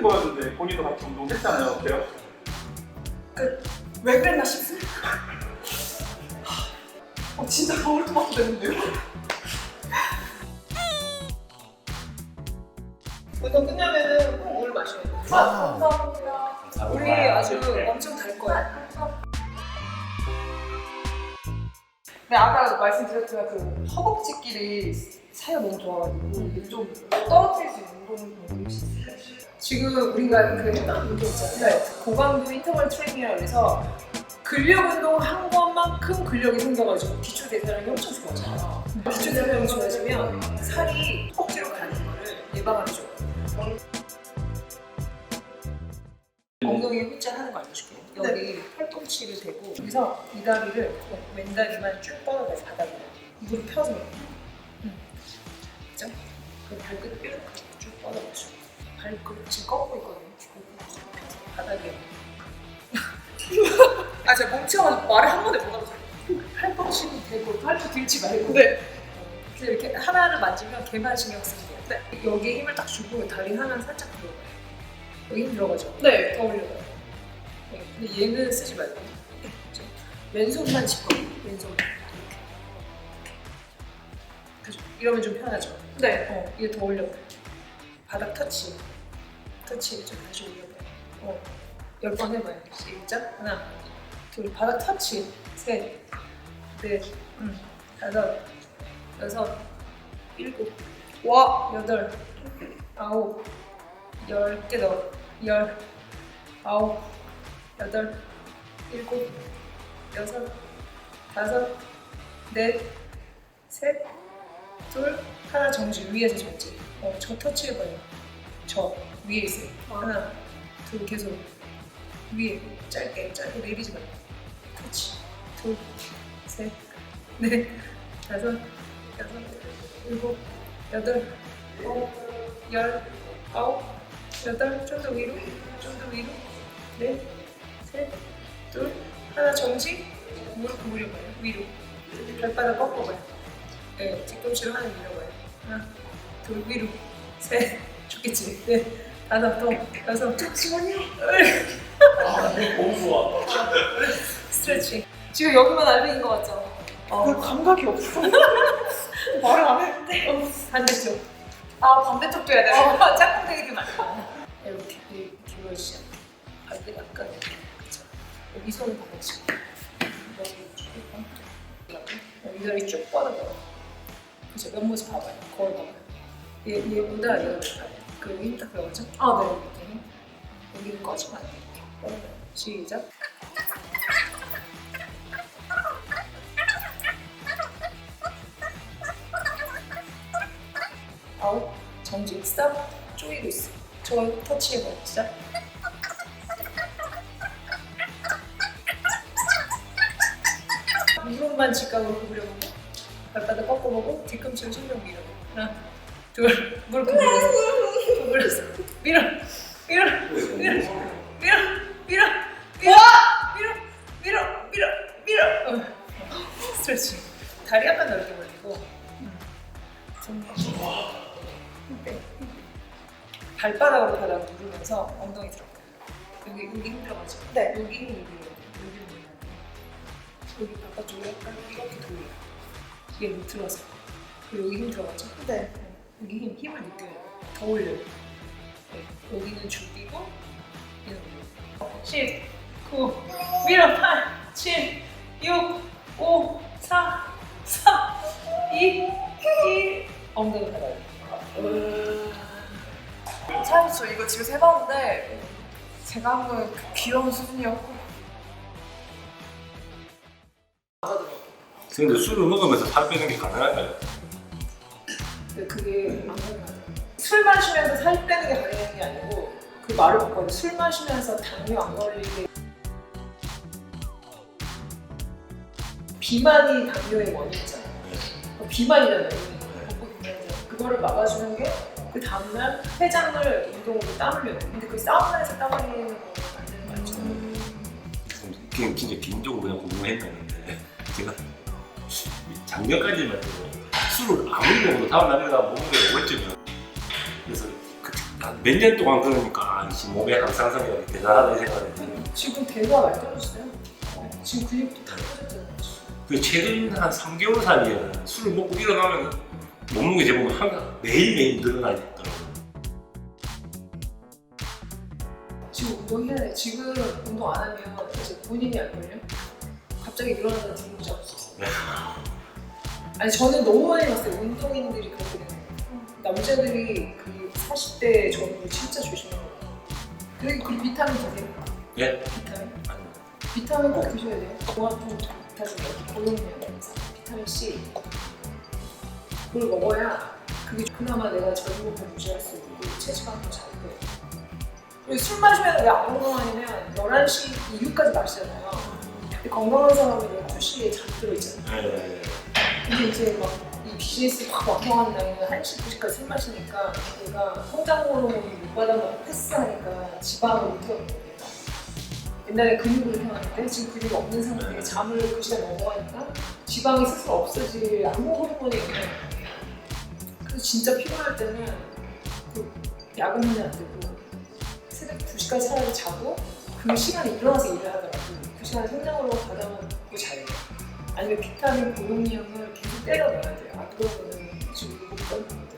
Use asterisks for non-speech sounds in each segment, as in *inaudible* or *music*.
재밌는 거였는데 본인도 같이 운동했잖아요. 어때요? 왜 그랬나 싶습니다. 어, 진짜 거울 토마토 됐는데요? 운동 끝나면은 꼭 물 마셔야 돼. 아, 감사합니다. 우리 아주 엄청 달 거야. 네, 아까 말씀드렸지만 그 허벅지끼리 사이가 너무 좋아가지고 이게 좀 떨어뜨릴 수 있는 운동? 지금 우리가 그 운동 있잖아요. 고강도 인터벌 트레이닝이라고 해서 근력 운동 한 것만큼 근력이 생겨가지고 기초 대사량이 엄청 좋아져요. 기초 대사량이 좋아지면 살이 허벅지로 가는 거를 예방하기 좋아요. 엉덩이에 휘자 하는 거 알려줄게요. 여기 팔꿈치를 대고 여기서 이 다리를 왼 다리만 쭉 뻗어가요 바닥에 무릎 펴서 응. 그죠? 그 발끝 이렇게 쭉 뻗어가지고 발끝 지금 꺾고 있거든요. 펴서 바닥에 *laughs* 아, 제가 뭉쳐가지고 말을 한 번에 못 알아서. 팔꿈치는 대고 팔도 들지 말고 네. 그래서 이렇게 하나를 만지면 걔만 신경 쓰면 돼요. 네. 여기에 힘을 딱 주고 다리 하나 살짝 들어가요. 여기 힘 들어가죠? 네. 더 올려봐요. 네. 근데 얘는 쓰지 말고 그죠? 왼손만 짚고 왼손만 이렇게 그죠? 이러면 좀 편하죠? 네. 어, 이게 더 올려봐요. 바닥 터치 터치 좀 다시 올려봐요. 어, 열번 해봐요. 시작 하나 둘 바닥 터치 셋넷 음, 다섯 여섯 일곱 와. 여덟, 아홉, 열개 더, 열, 아홉, 여덟, 일곱, 여섯, 다섯, 넷, 셋, 둘, 하나 정지. 위에서 정지. 어, 저 터치해봐요. 저 위에 있어요. 하나, 둘 계속. 위에. 짧게 짧게 내리지 말고. 터치. 둘, 셋, 넷, 다섯, 여섯, 일곱. 여덟, 아홉, 열, 아홉, 여덟, 좀 더 위로, 좀 더 위로, 넷, 셋, 둘, 하나 정지, 무릎 구부려봐요, 위로, 발바닥 꺾어봐요, 네, 뒤꿈치로 하나 밀어봐요, 하나, 둘, 위로, 셋, 좋겠지, 네, 다섯, 더, 여섯, 잠시만요, 아, 너무 좋아. 스트레칭. 지금 여기만 알배인 것 같죠? 그 어, 감각이 없어. *laughs* 말을 안 했는데. 반대쪽. 아, 반대쪽도 해야 돼. 어, 짝꿍되기 많아. 이렇게 이렇게 않고 발끝 약간 이렇게 그쵸? 여기 손을 받아치고 여기 쭉 뻗고 여기 다리 쭉 뻗어요. 그죠? 옆모습 봐봐요. 거울 봐봐요. 얘, 얘보다 얘가 낫다. 그 여기 힘딱 들어가죠? 아, 네. 이렇게 여기는 꺼지면 안 돼. 이렇게. 시작. 아홉 정지 스탑 쪼이고 있어 저 터치해봐요 시작 무릎만 직각으로 구부려보고 발바닥 꺾어보고 뒤꿈치로 신경 밀어보고 하나 둘 무릎 구부려서 구부려서 밀어 밀어 밀어 밀어 밀어 밀어 밀어 밀어 밀어 밀어 어. 스트레칭 다리 약간 넓게 벌리고. 발바닥으로 바닥 누르면서 엉덩이 들어가요. 여기 여기 힘들어가죠. 네. 여기 힘 여기 여기 여기 여기 바깥쪽으로 약간 이렇게 돌려 요. 얘못 들어서 그리고 여기 힘 들어가죠. 네. 여기 힘 힘을 느껴요. 더 올려요. 네. 여기는 죽이고 얘는 올려요. 10, 9, 밀어 8, 7, 6, 5, 4, 3, 2, 1 엉덩이 받아요. 사실 저 이거 집에서 해봤는데 제가 한 거는 그 귀여운 수준이었고 선생님들 술을 먹으면서 살 빼는 게 가능할까요? 근데 그게 안 가능하죠. 술 마시면서 살 빼는 게 가능한 게 아니고 그 말을 바꿔요. 술 마시면서 당뇨 안 걸리게 비만이 당뇨의 원인이잖아요. 그 비만이잖아요. 벚꽃 비만이잖아요. 그거를 막아주는 게 그 다음날 해장을 운동으로 땀 흘려요. 근데 그 사우나에서 땀 흘리는 거는 안 되는 거 알죠? 그냥 진짜 개인적으로 그냥 궁금했는데 제가 작년까지만 해도 술을 아무리 먹어도 다음 날에가 몸무게가 5점이요 그래서 그, 몇년 동안 그러니까 아, 몸의 항상성이 대단하다는 생각이 들어요. 지금 대화 많이 떨어지세요? 지금 근육도 다 터졌잖아요. 그 최근 한 3개월 사이에 술을 먹고 일어나면 몸무게 재보면 항상 매일매일 늘어나야 되더라고요. 지금 운동해야 돼. 지금 운동 안 하면 이제 본인이? 갑자기 일어나다 등록 잡을 수 있어요. 네. 아니 저는 너무 많이 봤어요. 운동인들이 그렇게 되는 거예요. 남자들이 그 40대 전후로 진짜 조심해야 돼요. 그리고 그 비타민 드세요. 예? 비타민. 아니, 비타민 꼭 드셔야 돼요. 종합성 비타민, 고용량, 비타민 C. 그걸 먹어야 그게 그나마 내가 전복을 유지할 수 있고 체지방도 잘 빼요. 그리고 술 마시면 왜 안 건강하냐면 11시 이후까지 마시잖아요. 근데 건강한 사람은 12시에 잠 들어 있잖아요. 예. 근데 이제 막 이 비즈니스 확 왕성한 날에는 1시, 2시까지 술 마시니까 얘가 성장 호르몬이 못 받아먹고 패스하니까 지방을 못 태워요. 옛날에 근육을 태웠는데 지금 근육이 없는 상태에 잠을 그 시간 넘어가니까 지방이 스스로 없어질 아무 호르몬이 없는 그래서 진짜 피곤할 때는 그 야근하면 안 되고 새벽 2시까지 차라리 자고 그 시간에 일어나서 일을 하더라고 그 시간에 성장으로 받아먹고 자요 아니면 비타민 고용량을 계속 때려 넣어야 돼요 안 그러면은 지금 못 받는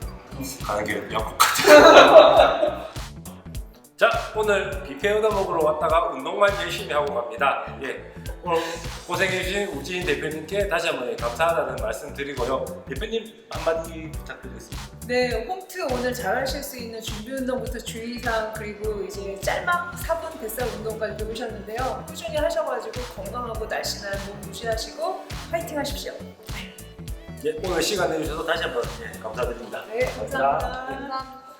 가는 게 약국. *laughs* 자, 오늘 비페어더 먹으러 왔다가 운동만 열심히 하고 갑니다. 예. 오늘 고생해주신 우진 대표님께 다시 한번 감사하다는 말씀 드리고요. 대표님 한마디 부탁드리겠습니다. 네, 홈트 오늘 잘 하실 수 있는 준비 운동부터 주의사항 그리고 이제 짤막 4분 뱃살 운동까지 배우셨는데요. 꾸준히 하셔가지고 건강하고 날씬한 몸 유지하시고 파이팅 하십시오. 예, 오늘 시간 내주셔서 다시 한번 예, 감사드립니다. 네, 감사합니다. 감사합니다.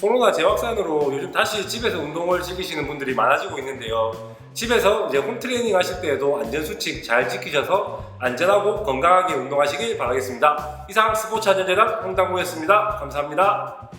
코로나 재확산으로 요즘 다시 집에서 운동을 즐기시는 분들이 많아지고 있는데요. 집에서 이제 홈트레이닝 하실 때에도 안전수칙 잘 지키셔서 안전하고 건강하게 운동하시길 바라겠습니다. 이상 스포츠 안전재단 홍당무였습니다. 감사합니다.